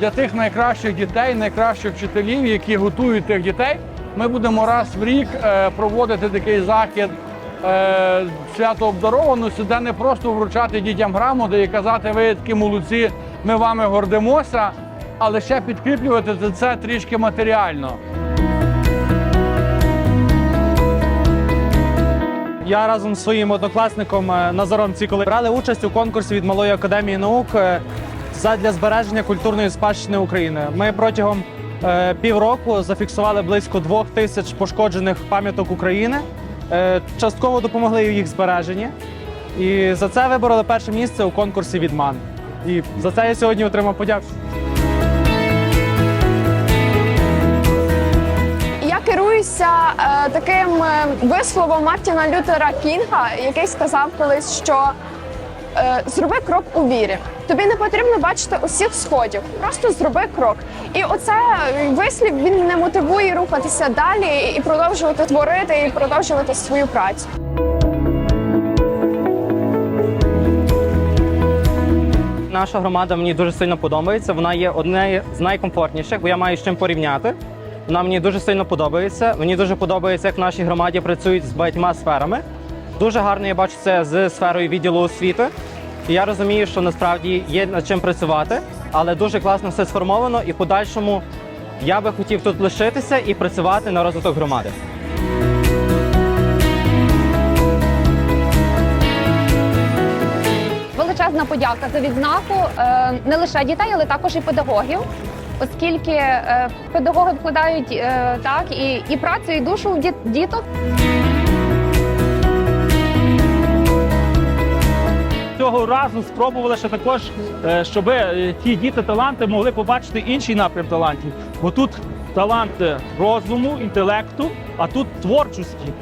для тих найкращих дітей, найкращих вчителів, які готують тих дітей. Ми будемо раз в рік е, проводити такий захід е, свято обдарованості, де не просто вручати дітям грамоти і казати, ви такі молодці, ми вами гордимося, але ще підкріплювати це трішки матеріально. Я разом з своїм однокласником е, Назаром Ціколи брали участь у конкурсі від Малої академії наук задля збереження культурної спадщини України. Ми протягом е, півроку зафіксували близько двох тисяч пошкоджених пам'яток України. Е, Частково допомогли їх збереженні. І за це вибороли перше місце у конкурсі «Відман». І за це я сьогодні отримав подяку. Керуюся е, таким е, висловом Мартіна Лютера Кінга, який сказав колись, що зроби крок у вірі. Тобі не потрібно бачити усіх сходів, просто зроби крок. І оце е, вислів він не мотивує рухатися далі і продовжувати творити, і продовжувати свою працю. Наша громада мені дуже сильно подобається. Вона є однією з найкомфортніших, бо я маю з чим порівняти. Вона мені дуже сильно подобається. Мені дуже подобається, як в нашій громаді працюють з багатьма сферами. Дуже гарно я бачу це з сферою відділу освіти. Я розумію, що насправді є над чим працювати, але дуже класно все сформовано, і в подальшому я би хотів тут лишитися і працювати на розвиток громади. Величезна подяка за відзнаку е, не лише дітей, але також і педагогів, оскільки е, педагоги вкладають е, так і, і працю, і душу в діт- діток. Цього разу спробували ще також, е, щоб е, ті діти таланти могли побачити інший напрям талантів. Бо тут таланти розуму, інтелекту, а тут творчості.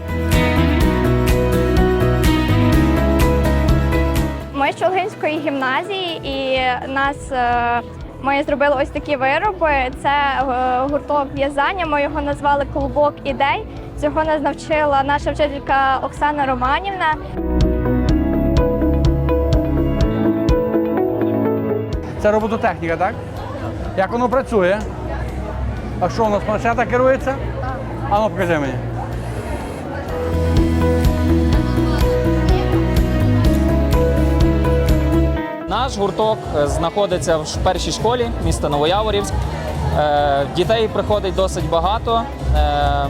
Ми з Чолгинської гімназії, і нас е, ми зробили ось такі вироби. Це е, гурток в'язання. Ми його назвали Клубок ідей. Цього нас навчила наша вчителька Оксана Романівна. Це робототехніка, так? Як воно працює? А що у нас планшета керується? А ну покажи мені. Наш гурток е, знаходиться в першій школі міста Новояворівськ. Е, Дітей приходить досить багато. Е,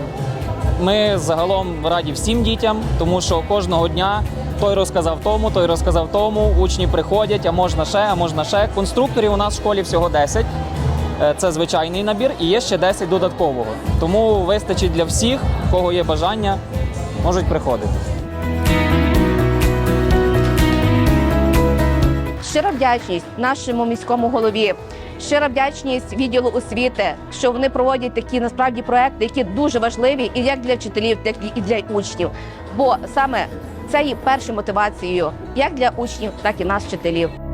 Ми загалом раді всім дітям, тому що кожного дня той розказав тому, той розказав тому. Учні приходять, а можна ще, а можна ще. Конструкторів у нас в школі всього 10. Е, Це звичайний набір, і є ще 10 додаткового. Тому вистачить для всіх, в кого є бажання, можуть приходити. Щира вдячність нашому міському голові, щира вдячність відділу освіти, що вони проводять такі насправді проекти, які дуже важливі і як для вчителів, так і для учнів. Бо саме це є першою мотивацією як для учнів, так і нас, вчителів.